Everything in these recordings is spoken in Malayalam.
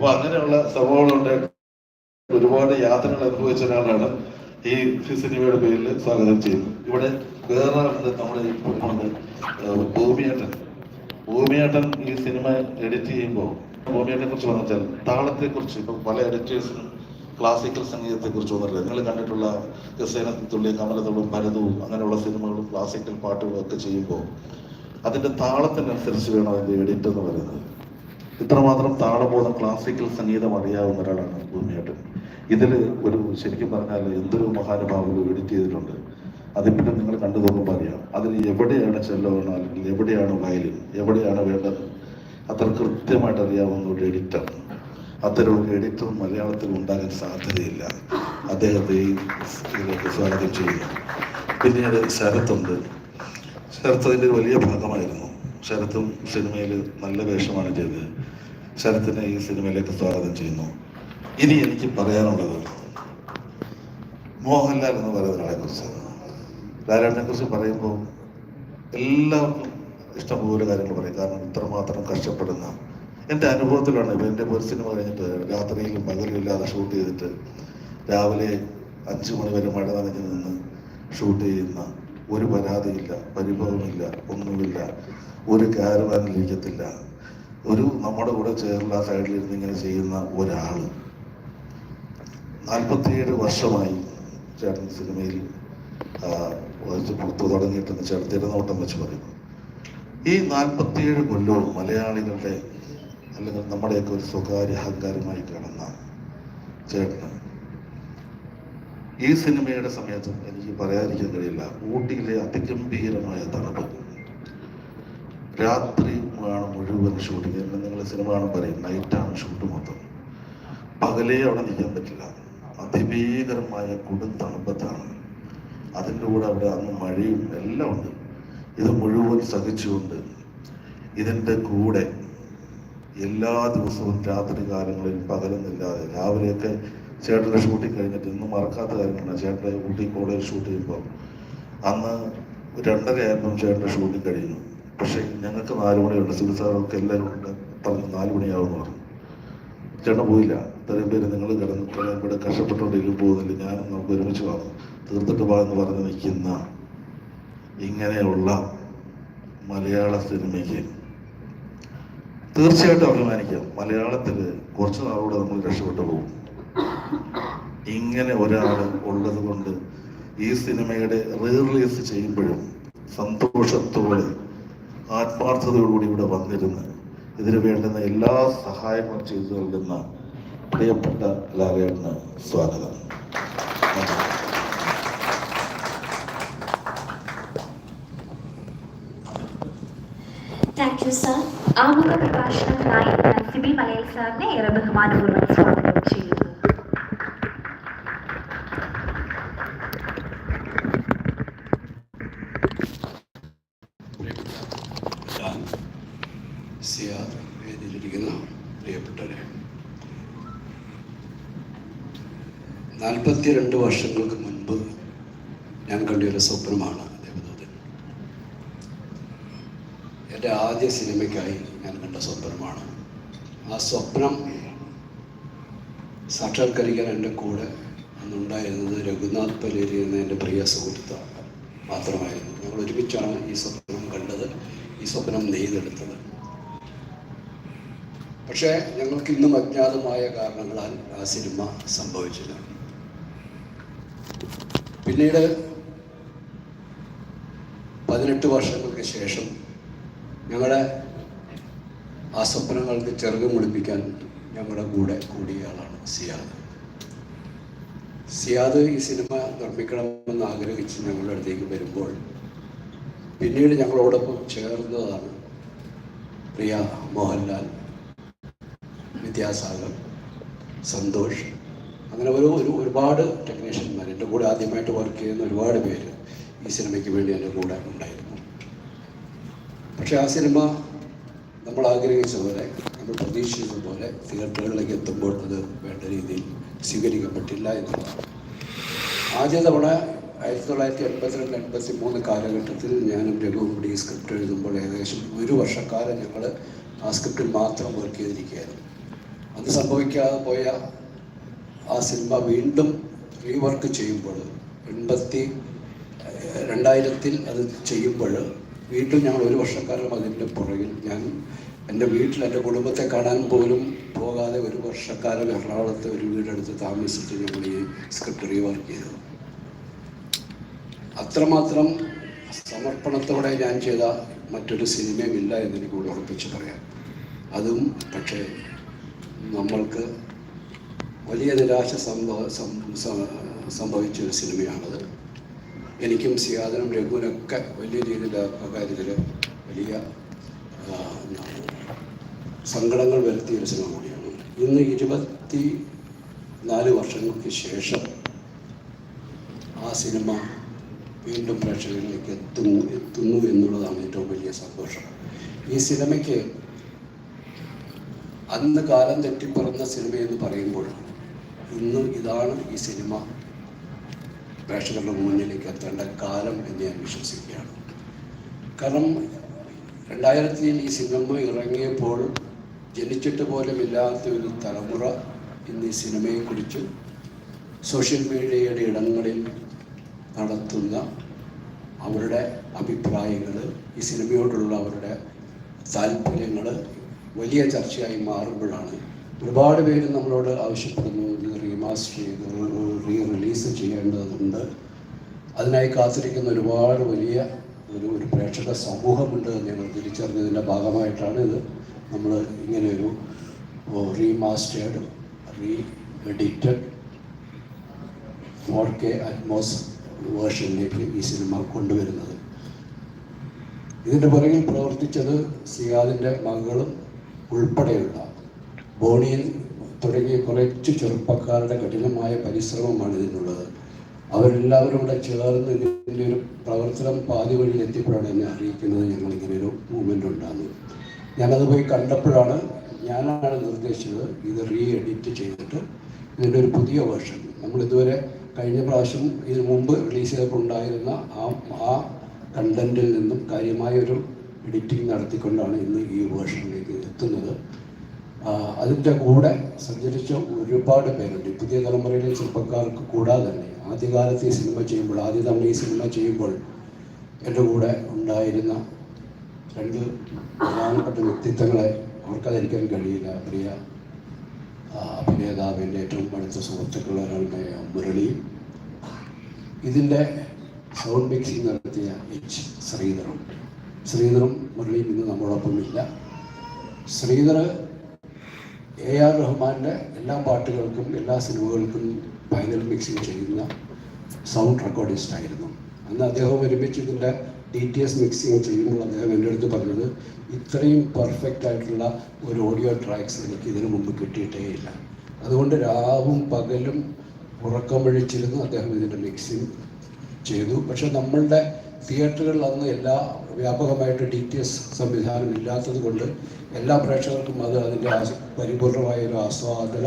അപ്പൊ അങ്ങനെയുള്ള സംഭവങ്ങളുണ്ട്. ഒരുപാട് യാത്രകൾ അനുഭവിച്ച ഒരാളാണ് ഈ സിനിമയുടെ പേരിൽ സ്വാഗതം ചെയ്യുന്നത്. ഇവിടെ വേറെ നമ്മുടെ ഏഹ് ഭൂമിയേട്ടൻ. ഭൂമിയേട്ടൻ ഈ സിനിമ എഡിറ്റ് ചെയ്യുമ്പോൾ ഭൂമിയേട്ടനെ കുറിച്ച് പറഞ്ഞാൽ താളത്തെ കുറിച്ച് ഇപ്പൊ പല എഡിറ്റേഴ്സിനും ക്ലാസിക്കൽ സംഗീതത്തെ കുറിച്ച് പറഞ്ഞില്ല നിങ്ങൾ കണ്ടിട്ടുള്ള ക്രിസ്ത്യാനത്തുള്ളിയും കമലത്തുള്ളും ഭരതവും അങ്ങനെയുള്ള സിനിമകളും ക്ലാസിക്കൽ പാട്ടുകളും ഒക്കെ ചെയ്യുമ്പോൾ അതിന്റെ താളത്തിനനുസരിച്ച് വേണം അതിന്റെ എഡിറ്റ് എന്ന് പറയുന്നത്. ഇത്രമാത്രം താളബോധം ക്ലാസിക്കൽ സംഗീതം അറിയാവുന്ന ഒരാളാണ് ഭൂമിയായിട്ട് ഇതിൽ ഒരു ശരിക്കും പറഞ്ഞാൽ എന്തൊരു മഹാനുഭാവം എഡിറ്റ് ചെയ്തിട്ടുണ്ട്. അതിപ്പോഴും നിങ്ങൾ കണ്ടു നോക്കുമ്പോൾ അറിയാം അതിൽ എവിടെയാണ് ചെല്ലവണം അല്ലെങ്കിൽ എവിടെയാണ് വയലിൻ? എവിടെയാണ് വേണ്ടത്? അത്ര കൃത്യമായിട്ട് അറിയാവുന്ന ഒരു എഡിറ്റർ അത്തരം ഒരു എഡിറ്റർ മലയാളത്തിൽ ഉണ്ടാകാൻ സാധ്യതയില്ല. അദ്ദേഹത്തെ ഇതിലേക്ക് സ്വാഗതം ചെയ്യുന്നു. പിന്നീട് ശരത്തുണ്ട്. ശരത്ത് അതിന്റെ വലിയ ഭാഗമായിരുന്നു. ശരത്തും സിനിമയിൽ നല്ല വേഷമാണ് ചെയ്തത്. ശരത്തിനെ ഈ സിനിമയിലേക്ക് സ്വാഗതം ചെയ്യുന്നു. ഇനി എനിക്ക് പറയാനുള്ളത് മോഹൻലാൽ എന്ന് പറയുന്ന ഒരാളെ ലാലേട്ടനെ കുറിച്ച് പറയുമ്പോൾ എല്ലാവർക്കും ഇഷ്ടംപോലെ കാര്യങ്ങൾ പറയും. കാരണം ഇത്രമാത്രം കഷ്ടപ്പെടുന്ന എന്റെ അനുഭവത്തിലാണ് ഇപ്പം എന്റെ ഒരു സിനിമ കഴിഞ്ഞിട്ട് രാത്രിയിലും പകലും ഇല്ലാതെ ഷൂട്ട് ചെയ്തിട്ട് രാവിലെ അഞ്ചു മണി വരെ മഴ നനഞ്ഞു നിന്ന് ഷൂട്ട് ചെയ്യുന്ന ഒരു പരാതിയില്ല പരിഭവമില്ല ഒന്നുമില്ല ഒരു കാരവാനിലിരിക്കത്തില്ല ഒരു നമ്മുടെ കൂടെ ചേർന്ന ആ സൈഡിൽ ഇരുന്ന് ഇങ്ങനെ ചെയ്യുന്ന ഒരാൾ നാൽപ്പത്തിയേഴ് വർഷമായി ചേട്ടൻ സിനിമയിൽ പുറത്തു തുടങ്ങിയിട്ടെന്ന് ചേട്ടൻ തിരുനോട്ടം വെച്ച് പറയുന്നു ഈ നാൽപ്പത്തിയേഴ് കൊല്ലവും മലയാളികളുടെ അല്ലെങ്കിൽ നമ്മുടെയൊക്കെ ഒരു സ്വകാര്യ അഹങ്കാരമായി കാണുന്ന ചേട്ടന് ഈ സിനിമയുടെ സമയത്ത് എനിക്ക് പറയാതിരിക്കാൻ കഴിയില്ല. ഊട്ടിയിലെ അതിഗംഭീരമായ തണുപ്പ്. രാത്രി ആണ് മുഴുവൻ ഷൂട്ടിങ് എല്ലാം നിങ്ങൾ സിനിമ കാണാൻ പറയും നൈറ്റാണ് ഷൂട്ട് മൊത്തം. പകലേ അവിടെ നിൽക്കാൻ പറ്റില്ല. അതിഭീകരമായ കൊടും തണുപ്പത്താണ്. അതിന്റെ കൂടെ അവിടെ അന്ന് മഴയും എല്ലാം ഉണ്ട്. ഇത് മുഴുവൻ സഹിച്ചുകൊണ്ട് ഇതിന്റെ കൂടെ എല്ലാ ദിവസവും രാത്രി കാലങ്ങളിൽ പകലൊന്നില്ലാതെ രാവിലെയൊക്കെ ചേട്ടന്റെ ഷൂട്ടിങ് കഴിഞ്ഞിട്ട് ഇന്നും മറക്കാത്ത കാര്യമാണ്. ചേട്ടന്റെ ഊട്ടി കോളേജ് ഷൂട്ട് ചെയ്യുമ്പോൾ അന്ന് രണ്ടര ആയപ്പം ചേട്ടന്റെ ഷൂട്ടിങ് കഴിയുന്നു പക്ഷേ ഞങ്ങൾക്ക് നാല് മണിയുണ്ട്. സിവിൽ സാറൊക്കെ എല്ലാവരും ഉണ്ട്. പറഞ്ഞു നാല് മണിയാവുമെന്ന് പറഞ്ഞു. ചേട്ടൻ പോയില്ല. ഇത്രയും പേര് നിങ്ങൾ കിടന്ന് ഇത്രയും ഇവിടെ കഷ്ടപ്പെട്ടുകൊണ്ടെങ്കിലും പോകുന്നില്ല. ഞാൻ നമുക്ക് ഒരുമിച്ച് വന്നു തീർത്തിട്ട് എന്ന് പറഞ്ഞ് നിൽക്കുന്ന ഇങ്ങനെയുള്ള മലയാള സിനിമയ്ക്ക് തീർച്ചയായിട്ടും അഭിമാനിക്കാം. മലയാളത്തിൽ കുറച്ച് നാളുകൂടെ നമ്മൾ രക്ഷപ്പെട്ടു പോകും. ഇങ്ങനെ ഒരാൾ ഉള്ളത് കൊണ്ട് ഈ സിനിമയുടെ റീ റിലീസ് ചെയ്യുമ്പോഴും സന്തോഷത്തോടെ ആത്മാർത്ഥതയോടുകൂടി ഇവിടെ വന്നിരുന്ന് ഇതിന് വേണ്ടുന്ന എല്ലാ സഹായങ്ങളും ചെയ്തു നൽകുന്ന പ്രിയപ്പെട്ട ലാലേട്ടന് സ്വാഗതം. സർ ആമുഖ പ്രഭാഷണത്തിനായി സിബി മലയൽ സാറിനെ ഏറെ ബഹുമാനപൂർവം സ്വാഗതം ചെയ്യുന്നു ഞാൻ സിയാർ വേദിയിലിരിക്കുന്ന പ്രിയപ്പെട്ടവരെ നാൽപ്പത്തിരണ്ട് വർഷങ്ങൾക്ക് മുൻപ് ഞാൻ കണ്ടൊരു സ്വപ്നമാണ് ദേവദൂതൻ. എന്റെ ആദ്യ സിനിമയ്ക്കായി ഞാൻ കണ്ട സ്വപ്നമാണ്. ആ സ്വപ്നം സാക്ഷാത്കരിക്കാൻ എന്റെ കൂടെ അന്നുണ്ടായിരുന്നത് രഘുനാഥ് പലേരി എന്ന എന്റെ പ്രിയ സുഹൃത്ത് മാത്രമായിരുന്നു. ഞങ്ങൾ ഒരുമിച്ചാണ് ഈ സ്വപ്നം കണ്ടത് ഈ സ്വപ്നം നെയ്തെടുത്തത്. പക്ഷേ ഞങ്ങൾക്ക് ഇന്നും അജ്ഞാതമായ കാരണങ്ങളാൽ ആ സിനിമ സംഭവിച്ചില്ല. പിന്നീട് പതിനെട്ട് വർഷങ്ങൾക്ക് ശേഷം ഞങ്ങളെ ആ സ്വപ്നങ്ങൾക്ക് ചെറുകം മുളിപ്പിക്കാൻ ഞങ്ങളുടെ കൂടെ കൂടിയ ആളാണ് സിയാദ്. സിയാദ് ഈ സിനിമ നിർമ്മിക്കണമെന്ന് ആഗ്രഹിച്ച് ഞങ്ങളുടെ അടുത്തേക്ക് വരുമ്പോൾ പിന്നീട് ഞങ്ങളോടൊപ്പം ചേർന്നതാണ് പ്രിയ മോഹൻലാൽ വിദ്യാസാഗർ സന്തോഷ് അങ്ങനെ ഒരു ഒരു ഒരുപാട് ടെക്നീഷ്യന്മാർ എന്റെ കൂടെ ആദ്യമായിട്ട് വർക്ക് ചെയ്യുന്ന ഒരുപാട് പേര് ഈ സിനിമയ്ക്ക് വേണ്ടി എന്റെ കൂടെ ഉണ്ടായിരുന്നു. പക്ഷെ ആ സിനിമ നമ്മൾ ആഗ്രഹിച്ച പോലെ നമ്മൾ പ്രതീക്ഷിച്ചതുപോലെ തിയേറ്ററുകളിലേക്ക് എത്തുമ്പോൾ അത് വേണ്ട രീതിയിൽ സ്വീകരിക്കപ്പെട്ടില്ല എന്നുള്ളതാണ്. ആദ്യ തവണ ആയിരത്തി തൊള്ളായിരത്തി എൺപത്തിരണ്ട് എൺപത്തി മൂന്ന് കാലഘട്ടത്തിൽ ഞാനും രഘുവും കൂടി ഈ സ്ക്രിപ്റ്റ് എഴുതുമ്പോൾ ഏകദേശം ഒരു വർഷക്കാലം ഞങ്ങൾ ആ സ്ക്രിപ്റ്റിൽ മാത്രം വർക്ക് ചെയ്തിരിക്കുകയായിരുന്നു. അന്ന് സംഭവിക്കാതെ പോയ ആ സിനിമ വീണ്ടും റീവർക്ക് ചെയ്യുമ്പോൾ എൺപത്തി രണ്ടായിരത്തിൽ അത് ചെയ്യുമ്പോൾ വീണ്ടും ഞങ്ങൾ ഒരു വർഷക്കാലം അതിന്റെ പുറകിൽ ഞാൻ എന്റെ വീട്ടിൽ എന്റെ കുടുംബത്തെ കാണാൻ പോലും പോകാതെ ഒരു വർഷക്കാലം എറണാകുളത്ത് ഒരു വീടെടുത്ത് താമസിച്ചിട്ട് ഞങ്ങൾ ഈ സ്ക്രിപ്റ്റ് റീവർക്ക് ചെയ്തു അത്രമാത്രം സമർപ്പണത്തോടെ ഞാൻ ചെയ്ത മറ്റൊരു സിനിമയും ഇല്ല എന്ന് എനിക്ക് ഉറപ്പിച്ച് പറയാം. അതും പക്ഷേ നമ്മൾക്ക് വലിയ നിരാശ സംഭവ സംഭവിച്ചൊരു സിനിമയാണത്. എനിക്കും സിയാദനും രഘുവിനൊക്കെ വലിയ രീതിയിൽ കാര്യത്തിൽ വലിയ സങ്കടങ്ങൾ വരുത്തിയ ഒരു സിനിമ കൂടിയാണ്. ഇന്ന് ഇരുപത്തി നാല് വർഷങ്ങൾക്ക് ശേഷം ആ സിനിമ വീണ്ടും പ്രേക്ഷകരിലേക്ക് എത്തുന്നു എത്തുന്നു എന്നുള്ളതാണ് ഏറ്റവും വലിയ സന്തോഷം. ഈ സിനിമയ്ക്ക് അന്ന് കാലം തെറ്റിപ്പറന്ന സിനിമ എന്ന് പറയുമ്പോൾ ഇന്നും ഇതാണ് ഈ സിനിമ. പ്രേക്ഷകരുടെ മുന്നിലേക്ക് എത്തേണ്ട കാലം എന്ന് ഞാൻ വിശ്വസിക്കുകയാണ്. കാരണം രണ്ടായിരത്തിയിൽ ഈ സിനിമ ഇറങ്ങിയപ്പോൾ ജനിച്ചിട്ട് പോലും ഇല്ലാത്ത ഒരു തലമുറ ഇന്ന് ഈ സിനിമയെക്കുറിച്ച് സോഷ്യൽ മീഡിയയുടെ ഇടങ്ങളിൽ നടത്തുന്ന അവരുടെ അഭിപ്രായങ്ങൾ ഈ സിനിമയോടുള്ള അവരുടെ താല്പര്യങ്ങൾ വലിയ ചർച്ചയായി മാറുമ്പോഴാണ് ഒരുപാട് പേര് നമ്മളോട് ആവശ്യപ്പെടുന്നു ഇത് റീമാസ്റ്റർ ചെയ്ത് റീ റിലീസ് ചെയ്യേണ്ടതുണ്ട്. അതിനായി കാത്തിരിക്കുന്ന ഒരുപാട് വലിയ ഒരു ഒരു പ്രേക്ഷക സമൂഹമുണ്ട് എന്ന് ഞങ്ങൾ തിരിച്ചറിഞ്ഞതിന്റെ ഭാഗമായിട്ടാണ് ഇത് നമ്മൾ ഇങ്ങനെയൊരു remastered re edited four K Atmos വേർഷനിലേക്ക് ഈ സിനിമ കൊണ്ടുവരുന്നത്. ഇതിന്റെ പുറകിൽ പ്രവർത്തിച്ചത് സിയാദിന്റെ മകളും ഉൾപ്പെടെയുള്ള ബോണിയൻ തുടങ്ങിയ കുറച്ച് ചെറുപ്പക്കാരുടെ കഠിനമായ പരിശ്രമമാണ് ഇതിനുള്ളത്. അവരെല്ലാവരും കൂടെ ചേർന്ന് ഇതിന്റെ ഒരു പ്രവർത്തനം പാതി വഴിയിൽ എത്തിയപ്പോഴാണ് എന്നെ അറിയിക്കുന്നത് ഞങ്ങൾ ഇങ്ങനെ ഒരു മൂവ്മെന്റ് ഉണ്ടാകുന്നത്. ഞാനത് പോയി കണ്ടപ്പോഴാണ് ഞാനാണ് നിർദ്ദേശിച്ചത് ഇത് റീ എഡിറ്റ് ചെയ്തിട്ട് ഇതിന്റെ ഒരു പുതിയ വേർഷൻ. നമ്മൾ ഇതുവരെ കഴിഞ്ഞ പ്രാവശ്യം ഇതിനു മുമ്പ് റിലീസ് ചെയ്തപ്പോൾ ആ ആ കണ്ടന്റിൽ നിന്നും കാര്യമായ ഒരു എഡിറ്റിംഗ് നടത്തിക്കൊണ്ടാണ് ഇന്ന് ഈ വേർഷനിലേക്ക് എത്തുന്നത്. അതിന്റെ കൂടെ സഞ്ചരിച്ച ഒരുപാട് പേരുണ്ട്. പുതിയ തലമുറയിലെ ചെറുപ്പക്കാർക്ക് കൂടാതെ തന്നെ ആദ്യകാലത്ത് ഈ സിനിമ ചെയ്യുമ്പോൾ ആദ്യ തവണ ഈ സിനിമ ചെയ്യുമ്പോൾ എന്റെ കൂടെ ഉണ്ടായിരുന്ന രണ്ട് പ്രധാനപ്പെട്ട വ്യക്തിത്വങ്ങളെ അവർക്കതിരിക്കാൻ കഴിയില്ല. പ്രിയ അഭിനേതാവിന്റെ ഏറ്റവും അടുത്ത സുഹൃത്തുക്കളുടെ ഒരാളുടെ മുരളിയും ഇതിന്റെ സൗണ്ട് മിക്സിംഗ് നടത്തിയ എച്ച് ശ്രീധറും ശ്രീധറും മുരളിയും ഇന്ന് നമ്മളോടൊപ്പം ഇല്ല ശ്രീധർ എ ആർ റഹ്മാന്റെ എല്ലാ പാട്ടുകൾക്കും എല്ലാ സിനിമകൾക്കും ഫൈനൽ മിക്സിംഗ് ചെയ്യുന്ന സൗണ്ട് റെക്കോർഡിസ്റ്റ് ആയിരുന്നു. അന്ന് അദ്ദേഹം ഒരുമിച്ച് ഇതിന്റെ ഡി ടി എസ് മിക്സിങ് ചെയ്യുമ്പോൾ അദ്ദേഹം എന്റെ അടുത്ത് പറഞ്ഞത് ഇത്രയും പെർഫെക്റ്റ് ആയിട്ടുള്ള ഒരു ഓഡിയോ ട്രാക്സ് എനിക്ക് ഇതിനു മുമ്പ് കിട്ടിയിട്ടേ ഇല്ല. അതുകൊണ്ട് രാവും പകലും ഉറക്കം വഴിച്ചിരുന്ന് അദ്ദേഹം ഇതിന്റെ മിക്സിംഗ് ചെയ്തു. പക്ഷെ നമ്മളുടെ തിയേറ്ററുകളിൽ അന്ന് എല്ലാ വ്യാപകമായിട്ട് ഡി ടി എസ് സംവിധാനം ഇല്ലാത്തത് കൊണ്ട് എല്ലാ പ്രേക്ഷകർക്കും അത് അതിന്റെ പരിപൂർണമായ ഒരു ആസ്വാദന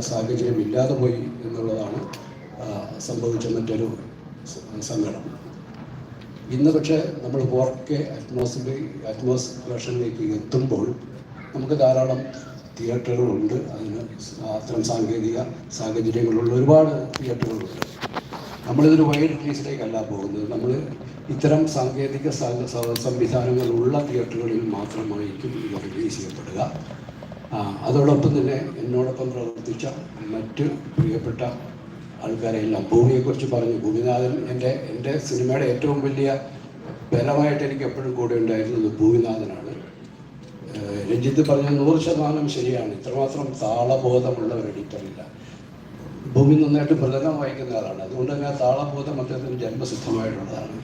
സാഹചര്യം ഇല്ലാതെ പോയി എന്നുള്ളതാണ് സംഭവിച്ച മറ്റൊരു സങ്കടം. ഇന്ന് പക്ഷേ നമ്മൾ ഫോർ കെ അറ്റ്മോസിന്റെ അറ്റ്മോസ് വേർഷനിലേക്ക് എത്തുമ്പോൾ നമുക്ക് ധാരാളം തിയേറ്ററുകളുണ്ട്. അതിന് അത്തരം സാങ്കേതിക സാഹചര്യങ്ങളുള്ള ഒരുപാട് തിയേറ്ററുകളുണ്ട്. നമ്മളിതൊരു വൈഡ് റിലീസിലേക്കല്ല പോകുന്നത്. നമ്മൾ ഇത്തരം സാങ്കേതിക സംവിധാനങ്ങൾ ഉള്ള തിയേറ്ററുകളിൽ മാത്രമായിരിക്കും ഇവ റിലീസ് ചെയ്യപ്പെടുക. അതോടൊപ്പം തന്നെ എന്നോടൊപ്പം പ്രവർത്തിച്ച മറ്റ് പ്രിയപ്പെട്ട ആൾക്കാരെല്ലാം ഭൂമിയെക്കുറിച്ച് പറഞ്ഞു. ഭൂമിനാഥൻ എന്റെ എന്റെ സിനിമയുടെ ഏറ്റവും വലിയ ബലമായിട്ട് എനിക്ക് എപ്പോഴും കൂടെ ഉണ്ടായിരുന്നത് ഭൂമിനാഥനാണ്. രഞ്ജിത്ത് പറഞ്ഞ നൂറ് ശതമാനം ശരിയാണ്. ഇത്രമാത്രം താളബോധമുള്ള ഒരു എഡിറ്ററില്ല. ഭൂമി നന്നായിട്ട് മൃതകം വായിക്കുന്ന ആളാണ്. അതുകൊണ്ട് തന്നെ ആ താളബോധം അദ്ദേഹത്തിന് ജന്മസിദ്ധമായിട്ടുള്ളതാണ്.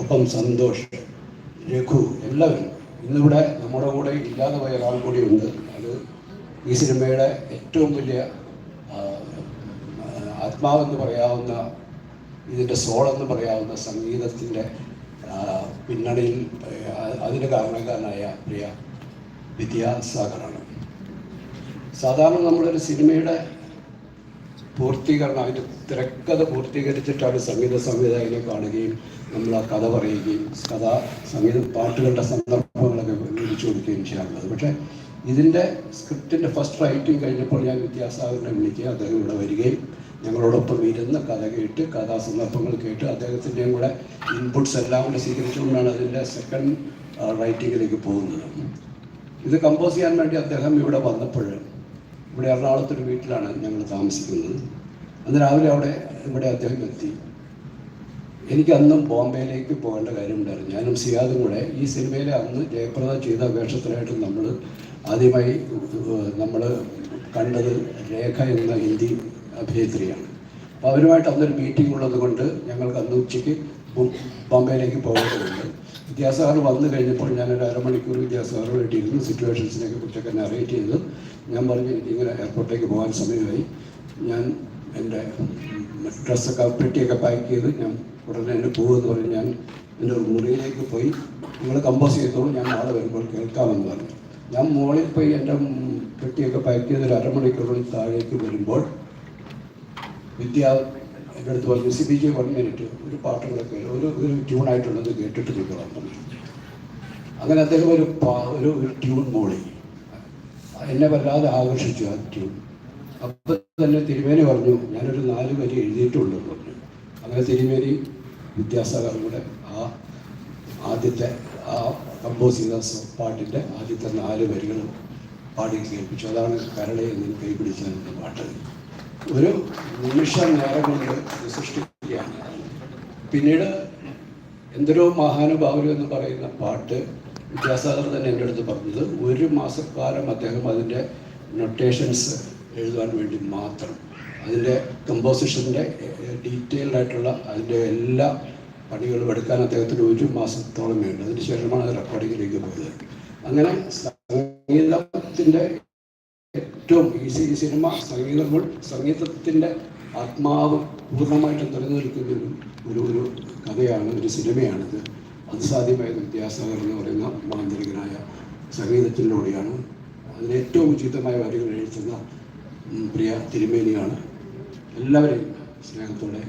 ഒപ്പം സന്തോഷ്. രഘു എല്ലാവരും. ഇന്നിവിടെ നമ്മുടെ കൂടെ ഇല്ലാതെ പോയ ഒരാൾ കൂടിയുണ്ട് അത് ഈ സിനിമയുടെ ഏറ്റവും വലിയ ആത്മാവെന്ന് പറയാവുന്ന ഇതിന്റെ സോളെന്ന് പറയാവുന്ന സംഗീതത്തിന്റെ പിന്നണിയിൽ അതിന് കാരണക്കാരനായ പ്രിയ വിദ്യാസാഗറാണ് സാധാരണ നമ്മളൊരു സിനിമയുടെ പൂർത്തീകരണം അതിന്റെ തിരക്കഥ പൂർത്തീകരിച്ചിട്ടാണ് സംഗീത സംവിധായകനെ കാണുകയും നമ്മൾ ആ കഥ പറയുകയും കഥ സംഗീത പാട്ടുകളുടെ സന്ദർഭങ്ങളൊക്കെ വിളിച്ചു കൊടുക്കുകയും ചെയ്യാറുള്ളത്. പക്ഷേ ഇതിന്റെ സ്ക്രിപ്റ്റിന്റെ ഫസ്റ്റ് റൈറ്റിംഗ് കഴിഞ്ഞപ്പോൾ ഞാൻ വിദ്യാസാഗറിനെ വിളിക്കുക അദ്ദേഹം ഇവിടെ വരികയും ഞങ്ങളോടൊപ്പം ഇരുന്ന് കഥ കേട്ട് കഥാ കഥാസന്ദർഭങ്ങൾ കേട്ട് അദ്ദേഹത്തിന്റെയും കൂടെ ഇൻപുട്സ് എല്ലാം കൂടെ സ്വീകരിച്ചുകൊണ്ടാണ് അതിന്റെ സെക്കൻഡ് റൈറ്റിങ്ങിലേക്ക് പോകുന്നത്. ഇത് കമ്പോസ് ചെയ്യാൻ വേണ്ടി അദ്ദേഹം ഇവിടെ വന്നപ്പോൾ ഇവിടെ എറണാകുളത്തൊരു വീട്ടിലാണ് ഞങ്ങൾ താമസിക്കുന്നത്. അന്ന് രാവിലെ അവിടെ ഇവിടെ അദ്ദേഹം എത്തി. എനിക്ക് അന്നും ബോംബെയിലേക്ക് പോകേണ്ട കാര്യമുണ്ടായിരുന്നു. ഞാനും സിയാദും കൂടെ ഈ സിനിമയിലെ അന്ന് ജയപ്രദ ചെയ്ത വേഷത്തിലായിട്ട് നമ്മൾ ആദ്യമായി നമ്മൾ കണ്ടത് രേഖ എന്ന ഹിന്ദി അഭിനേത്രിയാണ്. അപ്പോൾ അവരുമായിട്ട് അന്നൊരു മീറ്റിംഗ് ഉള്ളത് കൊണ്ട് ഞങ്ങൾക്ക് അന്ന് ഉച്ചയ്ക്ക് ബോംബെയിലേക്ക് പോകേണ്ടതുണ്ട് വിദ്യാസാഗർ വന്നു കഴിഞ്ഞപ്പോൾ ഞാനൊരു അരമണിക്കൂർ വിദ്യാസാഗറുമായിട്ട് ഇരുന്ന് സിറ്റുവേഷൻസിനെ കുറിച്ചൊക്കെ നറേറ്റ് ചെയ്ത്. ഞാൻ പറഞ്ഞു എനിക്കിങ്ങനെ എയർപോർട്ടിലേക്ക് പോകാൻ സമയമായി. ഞാൻ എന്റെ ഡ്രസ്സൊക്കെ പെട്ടിയൊക്കെ പാക്ക് ചെയ്ത് ഞാൻ ഉടനെ തന്നെ പോകുമെന്ന് പറഞ്ഞ് ഞാൻ എന്റെ ഒരു മുറിയിലേക്ക് പോയി. നിങ്ങൾ കമ്പോസ് ചെയ്തോളൂ ഞാൻ നാളെ വരുമ്പോൾ കേൾക്കാമെന്ന് പറഞ്ഞു. ഞാൻ മുകളിൽ പോയി എന്റെ പെട്ടിയൊക്കെ പാക്ക് ചെയ്ത് ഒരു താഴേക്ക് വരുമ്പോൾ വിദ്യ എന്റെ അടുത്ത് പറഞ്ഞു C B G one minute ഒരു പാട്ടുകളൊക്കെ ഒരു ഒരു ട്യൂണായിട്ടുള്ളത് കേട്ടിട്ട് നിൽക്കണം പറഞ്ഞു അങ്ങനെ അദ്ദേഹം ഒരു ഒരു ട്യൂൺ മോളി. എന്നെ വല്ലാതെ ആകർഷിച്ചു ആ ട്യൂൺ അപ്പൊ തന്നെ തിരുമേനി പറഞ്ഞു ഞാനൊരു നാല് വരി എഴുതിയിട്ടുണ്ട് പറഞ്ഞു. അങ്ങനെ തിരുമേനി വിദ്യാസാഗറും കൂടെ ആ ആദ്യത്തെ ആ കമ്പോസ് ചെയ്ത പാട്ടിന്റെ ആദ്യത്തെ നാല് വരികൾ പാടി കേൾപ്പിച്ചു. അതാണ് കരളെ എന്നിന് കൈ പിടിച്ചതിന്റെ പാട്ട്. ഒരു നിമിഷ നേരം കൊണ്ട് സൃഷ്ടിക്കുകയാണ്. പിന്നീട് എന്തൊരു മഹാനുഭാവരും എന്ന് പറയുന്ന പാട്ട് വിദ്യാസാഗർ തന്നെ എന്റെ അടുത്ത് പറഞ്ഞത്. ഒരു മാസക്കാലം അദ്ദേഹം അതിന്റെ നൊട്ടേഷൻസ് എഴുതാൻ വേണ്ടി മാത്രം. അതിന്റെ കമ്പോസിഷന്റെ ഡീറ്റെയിൽഡ് ആയിട്ടുള്ള അതിന്റെ എല്ലാ പണികളും എടുക്കാൻ അദ്ദേഹത്തിന് ഒരു മാസത്തോളം വേണ്ടത് അതിന് ശേഷമാണ് അത് റെക്കോർഡിങ്ങിലേക്ക് പോയത്. അങ്ങനെ സംഗീതത്തിന്റെ ഏറ്റവും ഈ സിനിമ സംഗീതങ്ങൾ സംഗീതത്തിന്റെ ആത്മാവ് പൂർണമായിട്ടും നിലനിൽക്കുന്ന ഒരു ഒരു കഥയാണ് ഒരു സിനിമയാണിത്. അത് സാധ്യമായത് വിദ്യാസാഗർ എന്ന് പറയുന്ന മാന്ത്രികനായ സംഗീതത്തിലൂടെയാണ്. അതിന് ഏറ്റവും ഉചിതമായ വരികൾ എഴുതുന്ന പ്രിയ തിരുമേനിയാണ്. എല്ലാവരെയും സ്നേഹത്തോടെ